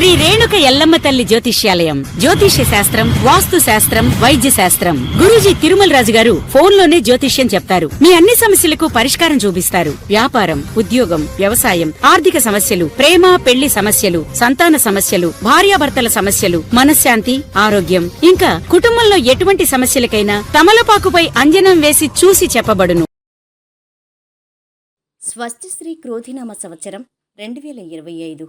శ్రీ రేణుక ఎల్లమ్మ తల్లి జ్యోతిష్యాలయం. జ్యోతిష్య శాస్త్రం వాస్తు శాస్త్రం వైద్య శాస్త్రం. గురూజీ తిరుమల రాజు గారు ఫోన్లోనే జ్యోతిష్యం చెప్తారు. మీ అన్ని సమస్యలకు పరిష్కారం చూపిస్తారు. వ్యాపారం ఉద్యోగం వ్యవసాయం ఆర్థిక సమస్యలు ప్రేమ పెళ్ళి సమస్యలు సంతాన సమస్యలు భార్యాభర్తల సమస్యలు మనశ్శాంతి ఆరోగ్యం. ఇంకా కుటుంబంలో ఎటువంటి సమస్యలకైనా తమలపాకుపై అంజనం వేసి చూసి చెప్పబడును. స్వస్తిశ్రీ క్రోధినామ సంవత్సరం రెండు వేల ఇరవై ఐదు.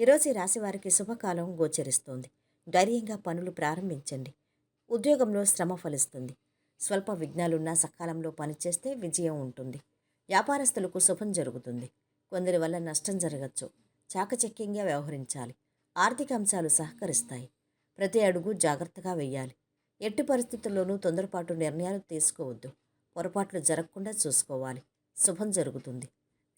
ఈరోజు ఈ రాశి వారికి శుభకాలం గోచరిస్తోంది. ధైర్యంగా పనులు ప్రారంభించండి. ఉద్యోగంలో శ్రమ ఫలిస్తుంది. స్వల్ప విఘ్నాలున్నా సకాలంలో పనిచేస్తే విజయం ఉంటుంది. వ్యాపారస్తులకు శుభం జరుగుతుంది. కొందరి వల్ల నష్టం జరగచ్చు. చాకచక్యంగా వ్యవహరించాలి. ఆర్థిక అంశాలు సహకరిస్తాయి. ప్రతి అడుగు జాగ్రత్తగా వెయ్యాలి ఎట్టి పరిస్థితుల్లోనూ తొందరపాటు నిర్ణయాలు తీసుకోవద్దు. పొరపాట్లు జరగకుండా చూసుకోవాలి. శుభం జరుగుతుంది.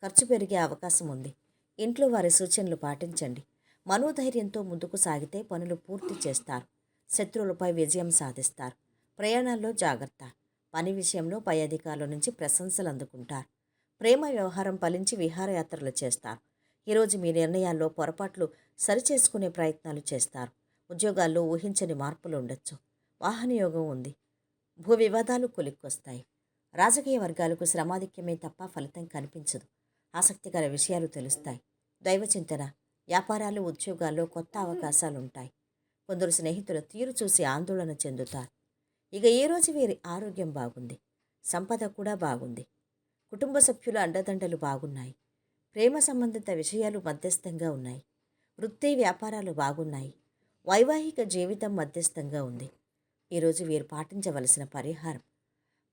ఖర్చు పెరిగే అవకాశం ఉంది. ఇంట్లో వారి సూచనలు పాటించండి. మనోధైర్యంతో ముందుకు సాగితే పనులు పూర్తి చేస్తారు. శత్రువులపై విజయం సాధిస్తారు. ప్రయాణాల్లో జాగ్రత్త. పని విషయంలో పై అధికారుల నుంచి ప్రశంసలు అందుకుంటారు. ప్రేమ వ్యవహారం ఫలించి విహారయాత్రలు చేస్తారు. ఈరోజు మీ నిర్ణయాల్లో పొరపాట్లు సరిచేసుకునే ప్రయత్నాలు చేస్తారు. ఉద్యోగాల్లో ఊహించని మార్పులు ఉండొచ్చు. వాహనయోగం ఉంది. భూ వివాదాలు కొలిక్కొస్తాయి. రాజకీయ వర్గాలకు శ్రమాధిక్యమే తప్ప ఫలితం కనిపించదు. ఆసక్తికర విషయాలు తెలుస్తాయి. దైవచింతన వ్యాపారాలు ఉద్యోగాల్లో కొత్త అవకాశాలు ఉంటాయి కొందరు స్నేహితుల తీరు చూసి ఆందోళన చెందుతారు. ఇక ఈ రోజు వీరి ఆరోగ్యం బాగుంది? సంపద కూడా బాగుంది. కుటుంబ సభ్యుల అండదండలు బాగున్నాయి. ప్రేమ సంబంధిత విషయాలు మధ్యస్థంగా ఉన్నాయి. వృత్తి వ్యాపారాలు బాగున్నాయి. వైవాహిక జీవితం మధ్యస్థంగా ఉంది. ఈరోజు వీరు పాటించవలసిన పరిహారం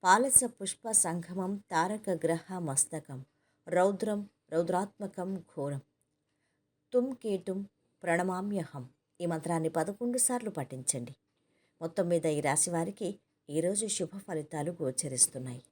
పాలస పుష్ప సంగమం తారక గ్రహ మస్తకం. రౌద్రం రౌద్రాత్మకం ఘోరం. తుమ్ కేటుం ప్రణమామ్యహం. ఈ మంత్రాన్ని పదకొండు సార్లు పఠించండి. మొత్తం మీద ఈ రాశి వారికి ఈరోజు శుభ ఫలితాలు గోచరిస్తున్నాయి.